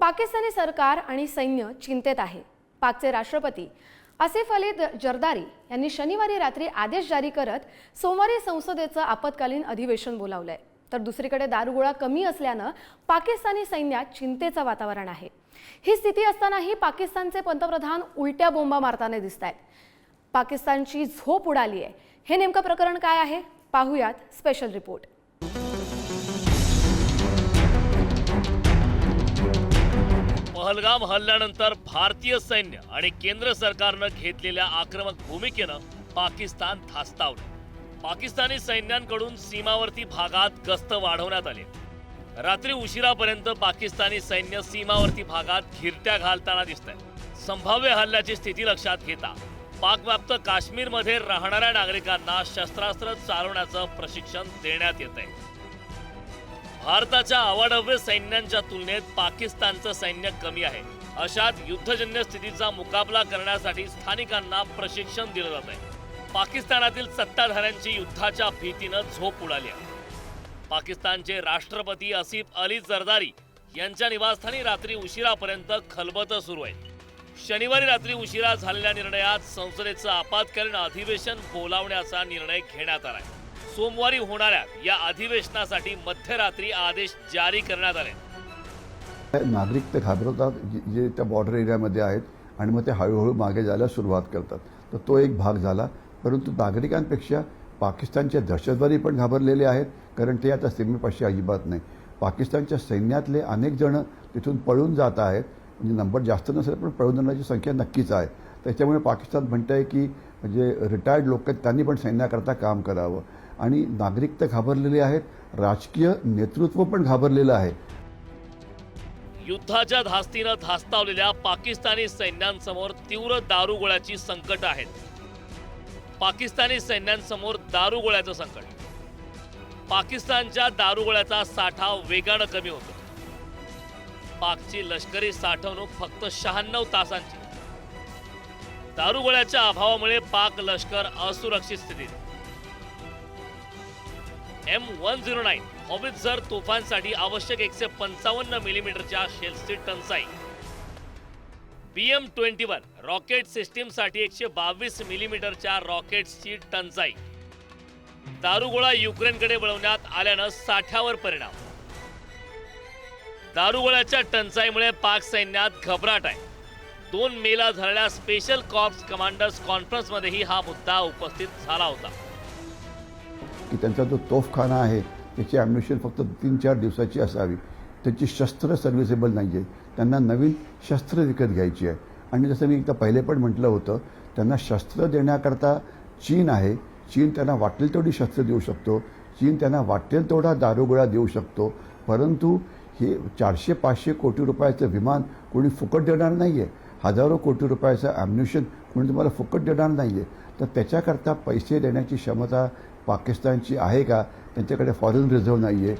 पाकिस्तानी सरकार आणि सैन्य चिंतेत आहे. पाकचे राष्ट्रपती आसिफ अली द- जरदारी यांनी शनिवारी रात्री आदेश जारी करत सोमवारी संसदेचं आपत्कालीन अधिवेशन बोलावलंय. तर दुसरीकडे दारुगोळा कमी असल्यानं पाकिस्तानी सैन्यात चिंतेचं वातावरण आहे. ही स्थिती असतानाही पाकिस्तानचे पंतप्रधान उलट्या बोंबा मारताना दिसत आहेत पाकिस्तानची झोप उडाली आहे हे नेमकं प्रकरण काय आहे? पाहूयात स्पेशल रिपोर्ट. पहलगाम हल्ल्यानंतर भारतीय सैन्य आणि केंद्र सरकारनं घेतलेल्या आक्रमक भूमिकेनं पाकिस्तान धास्तावलं. पाकिस्तानी सैन्यांकडून सीमावर्ती भागात गस्त वाढवण्यात आली. रात्री उशिरापर्यंत पाकिस्तानी सैन्य सीमावर्ती भागात घिरट्या घालताना दिसत आहे संभाव्य हल्ल्याची स्थिती लक्षात घेता पाकव्याप्त काश्मीरमध्ये राहणाऱ्या नागरिकांना शस्त्रास्त्र चालवण्याचं प्रशिक्षण देण्यात येत आहे भारताच्या अवाढव्य सैन्यांच्या तुलनेत पाकिस्तानचं सैन्य कमी आहे. अशात युद्धजन्य स्थितीचा मुकाबला करण्यासाठी स्थानिकांना प्रशिक्षण दिलं जात आहे. पाकिस्तानातील सत्ताधाऱ्यांची युद्धाच्या भीतीनं झोप उडाली आहे. पाकिस्तानचे राष्ट्रपती असिफ अली जरदारी यांच्या निवासस्थानी रात्री उशिरापर्यंत खलबतं सुरू आहे. शनिवारी रात्री उशिरा झालेल्या निर्णयात संसदेचं आपत्कालीन अधिवेशन बोलावण्याचा निर्णय घेण्यात आला आहे. सोमवारी होणाऱ्या या अधिवेशनासाठी मध्यरात्री आदेश जारी करण्यात आले. नागरिक ते घाबरतात जे- जे त्या बॉर्डर एरियामध्ये आहेत आणि मग ते हळूहळू मागे जायला सुरुवात करतात. तर तो एक भाग झाला. परंतु नागरिकांपेक्षा पाकिस्तानचे दहशतवादी पण घाबरलेले आहेत कारण ते आता सीमेपाशी अजिबात नाही. पाकिस्तानच्या सैन्यातले अनेक जण तिथून पळून जात आहेत. म्हणजे नंबर जास्त नसेल पण पळून जाण्याची संख्या नक्कीच आहे. त्याच्यामुळे पाकिस्तान म्हणत आहे की म्हणजे रिटायर्ड लोक आहेत त्यांनी पण सैन्याकरता काम करावं. आणि नागरिक तर घाबरलेले आहेत. राजकीय नेतृत्व पण घाबरलेलं आहे. युद्धाच्या धास्तीनं धास्तावलेल्या पाकिस्तानी सैन्यांसमोर तीव्र दारुगोळ्याची संकट आहेत. पाकिस्तानी सैन्यांसमोर दारुगोळ्याचं संकट. पाकिस्तानच्या दारुगोळ्याचा साठा वेगानं कमी होतो. पाकची लष्करी साठवणूक फक्त शहाण्णव तासांची. दारुगोळ्याच्या अभावामुळे पाक लष्कर असुरक्षित स्थितीत. M one zero nine howitzer तोफांसाठी आवश्यक एकशे पंचावन्न मिलीमीटरच्या शेल्सची टंचाई. B M twenty one rocket सिस्टीमसाठी एकशे बावीस मिलीमीटरच्या रॉकेट्सची टंचाई. दारुगोळा युक्रेनकडे वळवण्यात आल्यानं साठ्यावर परिणाम. दारुगोळ्याच्या टंचाईमुळे पाक सैन्यात घबराट आहे. दोन मेला झालेल्या स्पेशल कॉर्प्स कमांडर्स कॉन्फरन्समध्येही हा मुद्दा उपस्थित झाला होता. की त्यांचा जो तोफखाना आहे त्याची ॲम्युनिशन फक्त तीन चार दिवसाची असावी. त्याची शस्त्र सर्व्हिसेबल नाही आहे त्यांना नवीन शस्त्र विकत घ्यायची आहे. आणि जसं मी एकदा पहिले पण म्हटलं होतं त्यांना शस्त्र देण्याकरता चीन आहे. चीन त्यांना वाटेल तेवढी शस्त्र देऊ शकतो. चीन त्यांना वाटेल तेवढा दारुगोळा देऊ शकतो. परंतु हे चारशे पाचशे कोटी रुपयाचं विमान कोणी फुकट देणार नाही आहे हजारो कोटी रुपयाचं ॲम्युनिशन कोणी तुम्हाला फुकट देणार नाही आहे तर त्याच्याकरता पैसे देण्याची क्षमता पाकिस्तानची आहे का? त्यांच्याकडे फॉरेन रिझर्व्ह नाही आहे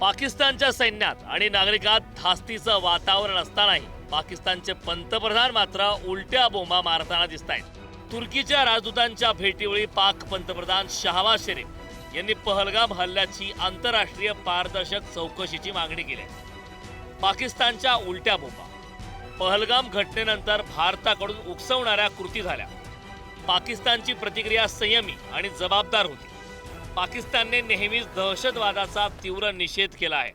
पाकिस्तानच्या सैन्यात आणि नागरिकात धास्तीचं वातावरण असतानाही पाकिस्तानचे पंतप्रधान मात्र उलट्या बोंबा मारताना दिसत आहेत तुर्कीच्या राजदूतांच्या भेटीवेळी पाक पंतप्रधान शहावा शरीफ यांनी पहलगाम हल्ल्याची आंतरराष्ट्रीय पारदर्शक चौकशीची मागणी केली. आहे. पाकिस्तानच्या उलट्या बोंबा पहलगाम घटनेनंतर भारताकडून उकसवणाऱ्या कृती झाल्या. पाकिस्तानची प्रतिक्रिया संयमी आणि जबाबदार होती. पाकिस्तानने नेहमीच दहशतवादाचा तीव्र निषेध केला आहे.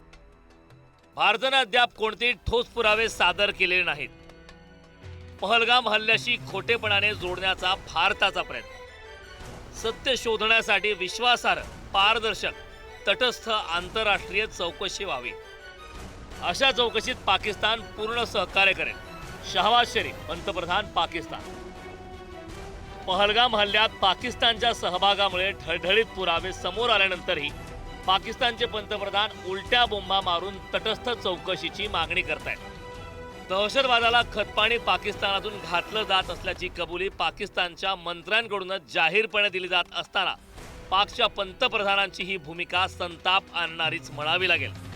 भारतानं अद्याप कोणतेही ठोस पुरावे सादर केलेले नाहीत. पहलगाम हल्ल्याशी खोटेपणाने जोडण्याचा भारताचा प्रयत्न. सत्य शोधण्यासाठी विश्वासार्ह पारदर्शक तटस्थ आंतरराष्ट्रीय चौकशी व्हावी. अशा चौकशीत पाकिस्तान पूर्ण सहकार्य करेल. शहबाज शरीफ पंतप्रधान पाकिस्तान. पहलगाम हल्ल्यात पाकिस्तानच्या सहभागामुळे ढळढळीत पुरावे समोर आल्यानंतरही पाकिस्तानचे पंतप्रधान उलट्या बोंबा मारून तटस्थ चौकशीची मागणी करतायत. दहशतवादाला खतपाणी पाकिस्तानातून घातलं जात असल्याची कबुली पाकिस्तानच्या मंत्र्यांकडूनच जाहीरपणे दिली जात असताना पाकच्या पंतप्रधानांची ही भूमिका संताप आणणारीच म्हणावी लागेल.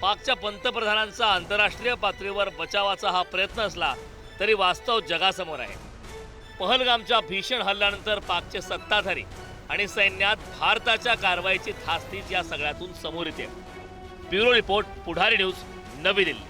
पाकच्या पंतप्रधानांचा आंतरराष्ट्रीय पातळीवर बचावाचा हा प्रयत्न असला तरी वास्तव जगासमोर आहे. पहलगामच्या भीषण हल्ल्यानंतर पाकचे सत्ताधारी आणि सैन्यात भारताच्या कारवाईची थास्तीच या सगळ्यातून समोर येते. ब्युरो रिपोर्ट पुढारी न्यूज नवी दिल्ली.